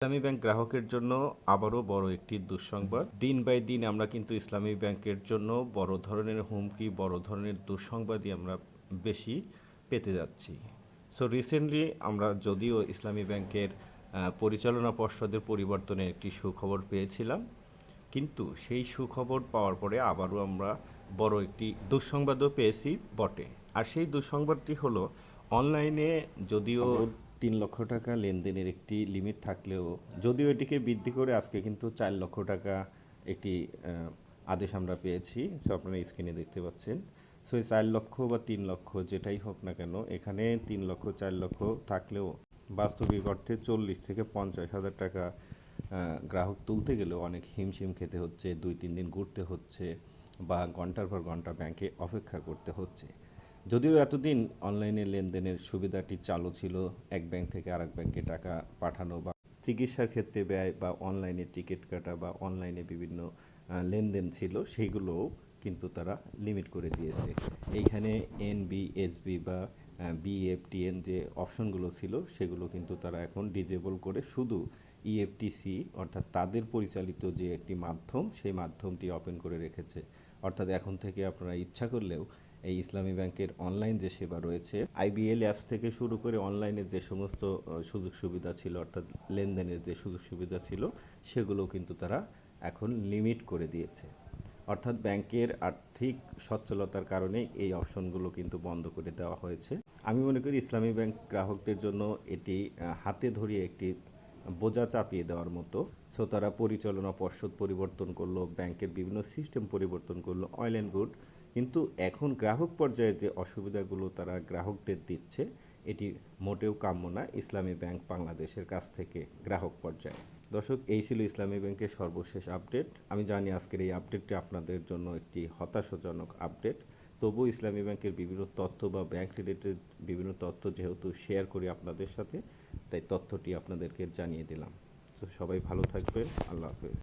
ইসলামী bank গ্রাহকের জন্য আবারও বড় একটি দুঃসংবাদ। দিন বাই দিন আমরা কিন্তু ইসলামী ব্যাংকের জন্য বড় ধরনের হুমকি, বড় ধরনের দুঃসংবাদই আমরা বেশি পেতে যাচ্ছি। সো রিসেন্টলি আমরা যদিও ইসলামী ব্যাংকের পরিচালনা পর্ষদের পরিবর্তনে একটি সুখবর পেয়েছিলাম, কিন্তু সেই সুখবর পাওয়ার পরে আবারও আমরা বড় একটি দুঃসংবাদও পেয়েছি বটে। আর সেই দুঃসংবাদটি হলো, অনলাইনে যদিও তিন লক্ষ টাকা লেনদেনের একটি লিমিট থাকলেও যদিও এটিকে বৃদ্ধি করে আজকে কিন্তু চার লক্ষ টাকা একটি আদেশ আমরা পেয়েছি। সো আপনারা স্ক্রিনে দেখতে পাচ্ছেন। সো এই চার লক্ষ বা তিন লক্ষ যেটাই হোক না কেন, এখানে তিন লক্ষ, চার লক্ষ থাকলেও বাস্তবিক অর্থে চল্লিশ থেকে পঞ্চাশ হাজার টাকা গ্রাহক তুলতে গেলেও অনেক হিমশিম খেতে হচ্ছে, দুই, তিন দিন ঘুরতে হচ্ছে বা ঘণ্টার পর ঘণ্টা ব্যাংকে অপেক্ষা করতে হচ্ছে। যদিও এতদিন অনলাইনে লেনদেনের সুবিধাটি চালু ছিল, এক ব্যাংক থেকে আরেক ব্যাংকে টাকা পাঠানো বা চিকিৎসার ক্ষেত্রে ব্যয় বা অনলাইনে টিকিট কাটা বা অনলাইনে বিভিন্ন লেনদেন ছিল সেইগুলোও কিন্তু তারা লিমিট করে দিয়েছে। এইখানে এনবি এসবি বা বিএফটিএন যে অপশনগুলো ছিল, সেগুলো কিন্তু তারা এখন ডিজেবল করে শুধু ইএফটিসি অর্থাৎ তাদের পরিচালিত যে একটি মাধ্যম, সেই মাধ্যমটি ওপেন করে রেখেছে। অর্থাৎ এখন থেকে আপনারা ইচ্ছা করলেও এই ইসলামী ব্যাংকের অনলাইন যে সেবা রয়েছে আইবিএল অ্যাপস থেকে শুরু করে অনলাইনে যে সমস্ত সুযোগ সুবিধা ছিল, অর্থাৎ লেনদেনের যে সুযোগ সুবিধা ছিল, সেগুলো কিন্তু তারা এখন লিমিট করে দিয়েছে। অর্থাৎ ব্যাংকের আর্থিক সচ্ছলতার কারণে এই অপশনগুলো কিন্তু বন্ধ করে দেওয়া হয়েছে। আমি মনে করি ইসলামী ব্যাংক গ্রাহকদের জন্য এটি হাতে ধরিয়ে একটি বোঝা চাপিয়ে দেওয়ার মতো। সো তারা পরিচালনা পর্ষদ পরিবর্তন করল, ব্যাংকের বিভিন্ন সিস্টেম পরিবর্তন করল অয়েল অ্যান্ড গুড কিন্তু এখন গ্রাহক পর্যায়ে যে অসুবিধাগুলো তারা গ্রাহকদের দিচ্ছে, এটি মোটেও কাম্য না ইসলামী ব্যাংক বাংলাদেশের কাছ থেকে গ্রাহক পর্যায়ে। দর্শক, এই ছিল ইসলামী ব্যাংকের সর্বশেষ আপডেট। আমি জানি আজকের এই আপডেটটি আপনাদের জন্য একটি হতাশাজনক আপডেট। তবুও ইসলামী ব্যাংকের বিভিন্ন তথ্য বা ব্যাংক রিলেটেড বিভিন্ন তথ্য যেহেতু শেয়ার করি আপনাদের সাথে, তাই তথ্যটি আপনাদেরকে জানিয়ে দিলাম। তো সবাই ভালো থাকবেন। আল্লাহ হাফেজ।